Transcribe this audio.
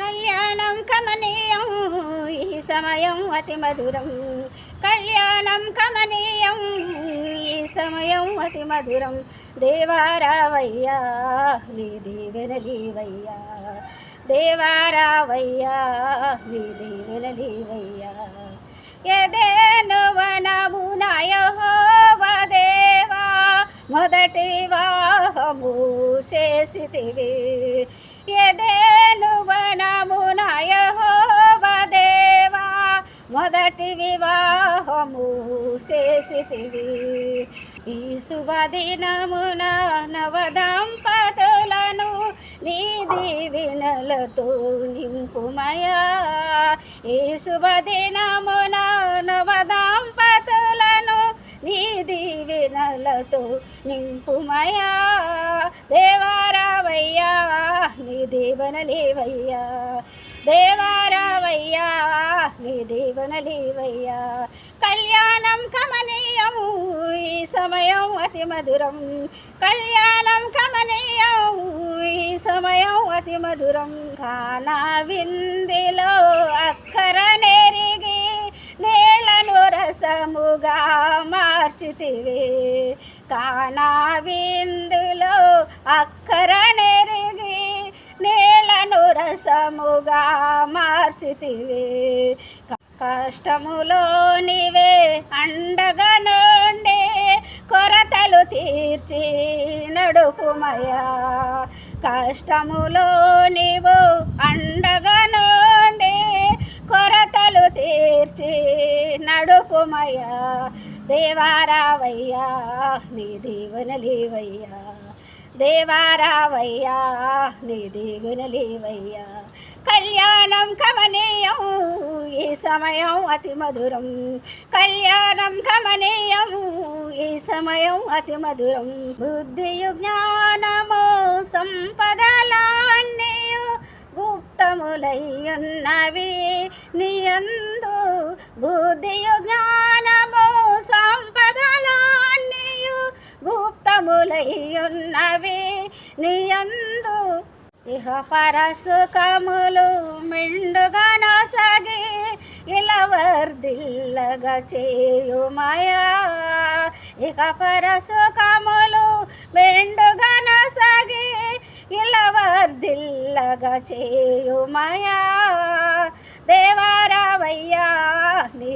కళ్యాణం కమనీయం ఈ సమయం అతి మధురం. కళ్యాణం కమనీయం ఈ సమయం అతి మధురం. దేవారావయ్యా నీ దీవెనలీవయ్యా దేవారావయ్యా నీ దీవెనలీవయ్యా ఎదేను వనమునయహోవదేవా మొదటి వాహము చేసితివి. మొదటి వివాహము చేసితివి. ఈ శుభదినమున నవదంపతులను నీ వినలతో నింపుమయా. ఈ శుభదినమున నవదంపతులను నీ వినలతో నింపుమయా. దేవారావయ్యా దేవన లేవయ్యా. దేవారావయ్యా నీ దీవెనలేవయ్యా కళ్యాణం కమనీయం ఈ సమయం అతి మధురం. కళ్యాణం కమనీయం ఈ సమయం అతి మధురం. కానా విందిలో అక్కర నెరిగి నేలను రసముగా మార్చితివే. కానా విందులో అక్కర రసముగా మార్చితివి. కష్టములో నీవే అండగా నుండి కొరతలు తీర్చి నడుపుమయా. కష్టములో నీవు అండగా నుండి కొరతలు తీర్చి నడుపుమయా. దేవారావయ్యా నీ దీవెనలీవయ్యా దేవారావయ్యా నీ దీవెనలీవయ్యా కళ్యాణం కమనీయం ఈ సమయం అతి మధురం. కళ్యాణం కమనీయం ఈ సమయం అతి మధురం. బుద్ధియు జ్ఞానము సంపదలాన్నీయు గుప్తములయ్యున్నవి. నీయందు బుద్ధియు జ్ఞానము గుప్తములయ్యున్నవి నీయందు ఇహ పరసుకములు మెండుగా నసగి ఇలవర్దిల్లగా చేయుమయా. ఇక పరసుకములు మెండుగా నసగి ఇలవర్దిల్లగా చేయుమయా. దేవారావయ్యా